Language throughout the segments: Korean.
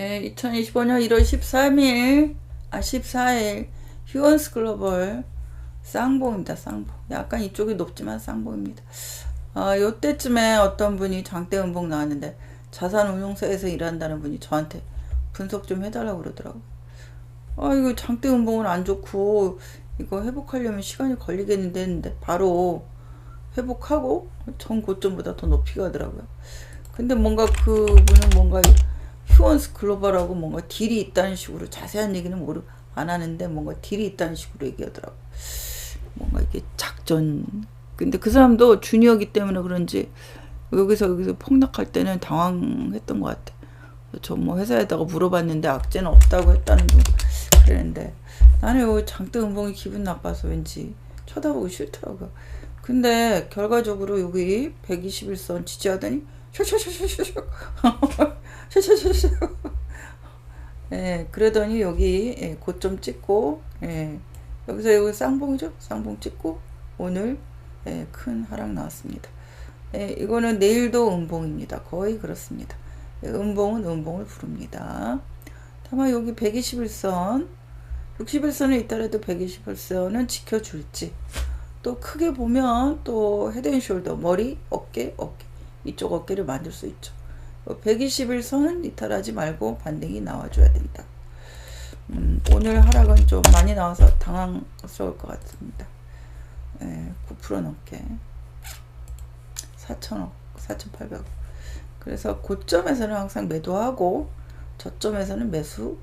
예, 2025년 1월 13일, 아, 14일, 휴원스 글로벌 쌍봉입니다, 쌍봉. 약간 이쪽이 높지만 쌍봉입니다. 아, 요때쯤에 어떤 분이 장대 음봉 나왔는데, 자산운용사에서 일한다는 분이 저한테 분석 좀 해달라고 그러더라고요. 아, 이거 장대 음봉은 안 좋고, 이거 회복하려면 시간이 걸리겠는데 했는데, 바로 회복하고, 전 고점보다 더 높이 가더라고요. 근데 뭔가 그분은 뭔가 휴원스 글로벌하고 뭔가 딜이 있다는 식으로 자세한 얘기는 모르 안 하는데 뭔가 딜이 있다는 식으로 얘기하더라고. 뭔가 이게 작전. 근데 그 사람도 주니어기 때문에 그런지 여기서 여기서 폭락할 때는 당황했던 것 같아. 저 뭐 회사에다가 물어봤는데 악재는 없다고 했다는 둥 그랬는데 나는 요 장대 음봉이 기분 나빠서 왠지 쳐다보기 싫더라고요. 근데 결과적으로 여기 121선 지지하더니 슉슉슉슉슉 슉슉슉슉 예, 그러더니 여기 예, 고점 찍고 예, 여기서 여기 쌍봉이죠? 쌍봉 찍고 오늘 예, 큰 하락 나왔습니다. 예, 이거는 내일도 음봉입니다. 거의 그렇습니다. 예, 음봉은 음봉을 부릅니다. 다만 여기 121선 61선에 있더라도 121선은 지켜줄지 또 크게 보면 또 헤드앤숄더 머리 어깨 어깨 이쪽 어깨를 만들 수 있죠. 121선은 이탈하지 말고 반등이 나와줘야 된다. 음, 오늘 하락은 좀 많이 나와서 당황스러울 것 같습니다. 예, 9% 넘게 4천억, 4,800억. 그래서 고점에서는 항상 매도하고 저점에서는 매수.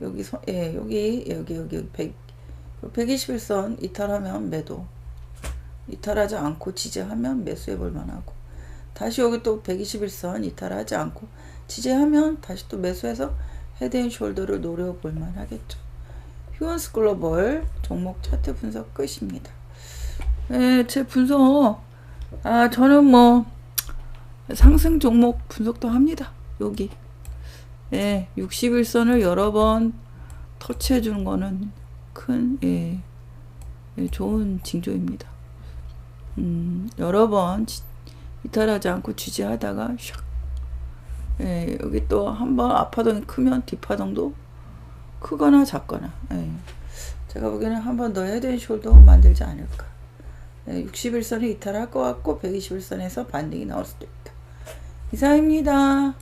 여기 서, 예, 여기 여기 여기 100 121선 이탈하면 매도. 이탈하지 않고 지지하면 매수해 볼 만하고. 다시 여기 또 121선 이탈하지 않고 지지하면 다시 또 매수해서 헤드앤숄더를 노려볼 만하겠죠. 휴원스 글로벌 종목 차트 분석 끝입니다. 네, 제 분석 아 저는 뭐 상승 종목 분석도 합니다. 여기 예, 61선을 여러 번 터치해 주는 거는 큰 예, 예, 좋은 징조입니다. 음, 여러 번 지, 이탈하지 않고 지지하다가 샥. 예, 여기 또 한번 아파동이 크면 뒷파동도? 크거나 작거나. 예. 제가 보기에는 한 번 더 헤드앤숄더 만들지 않을까. 예, 61선이 이탈할 것 같고 121선에서 반등이 나올 수도 있다. 이상입니다